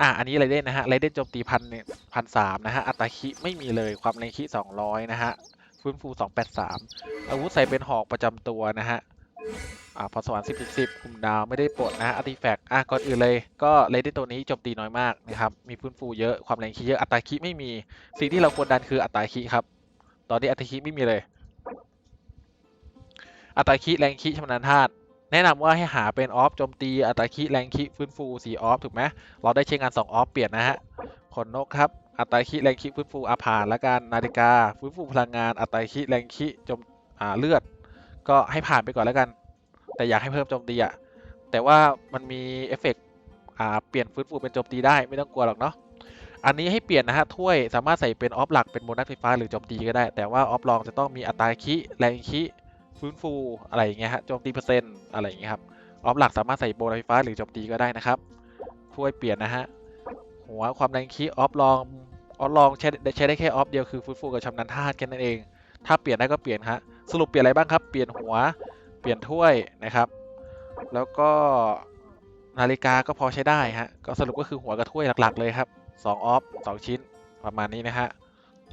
อะอันนี้ไรเด้นนะฮะไรเด้นโจมตีพันเนี่ยพันสามนะฮะ อัตราคิไม่มีเลยความแรงคิสองร้อยนะฮะ ฟื้นฟูสองแปดสามอาวุธใส่เป็นหอกประจำตัวนะฮะอ่าพอสวรรค์สิบสิบคุมดาวไม่ได้ปลดนะฮะอาร์ติแฟกต์อะก่อนอื่นเลย ก็ไรเดนตัวนี้โจมตีน้อยมากนะครับ มีฟื้นฟูเยอะ ความแรงคิเยอะ อัตราคิไม่มี สิ่งที่เราควรดันคืออัตราคิครับ ตอนนี้อัตราคิไม่มีเลย อัตราคิแรงคิชำนาญธาตุ แนะนำว่าให้หาเป็นออฟโจมตีอัตราคิแรงคิฟื้นฟูสีออฟถูกไหมเราได้ใช้งาน2ออฟเปลี่ยนนะฮะขนนกครับอัตราคิแรงคิฟื้นฟูอาผ่านและการนาฬิกาฟื้นฟูพลังงานอัตราคิแรงคิจมอ่าเลือด ก็ให้ผ่านไปก่อนแล้วกัน แต่อยากให้เพิ่มโจมตีอะแต่ว่ามันมีเอฟเฟกต์อ่าเปลี่ยนฟื้นฟูเป็นโจมตีได้ไม่ต้องกลัวหรอกเนาะอันนี้ให้เปลี่ยนนะฮะถ้วยสามารถใส่เป็นออฟหลักเป็นโบนัสไฟฟ้าหรือโจมตีก็ได้ แต่ว่าออฟรองจะต้องมีอัตราคิแรงคิ ฟื้นฟูอะไรอย่างเงี้ยฮะโจมตีเปอร์เซ็นต์อะไรอย่างเงี้ยครับออฟหลักสามารถใส่โบนไฟฟ้าหรือโจมตีก็ได้นะครับถ้วยเปลี่ยนนะฮะหัวความแรงคีออฟลองออฟลองใช้ใช้ได้แค่ออฟเดียวคือฟื้นฟูกับชำนาญธาตุแค่นั้นเอง ถ้าเปลี่ยนได้ก็เปลี่ยนฮะสรุปเปลี่ยนอะไรบ้างครับ เปลี่ยนหัวเปลี่ยนถ้วยนะครับ แล้วก็นาฬิกาก็พอใช้ได้ฮะก็สรุปก็คือหัวกับถ้วยหลักๆเลยครับสองออฟสองชิ้นประมาณนี้นะฮะ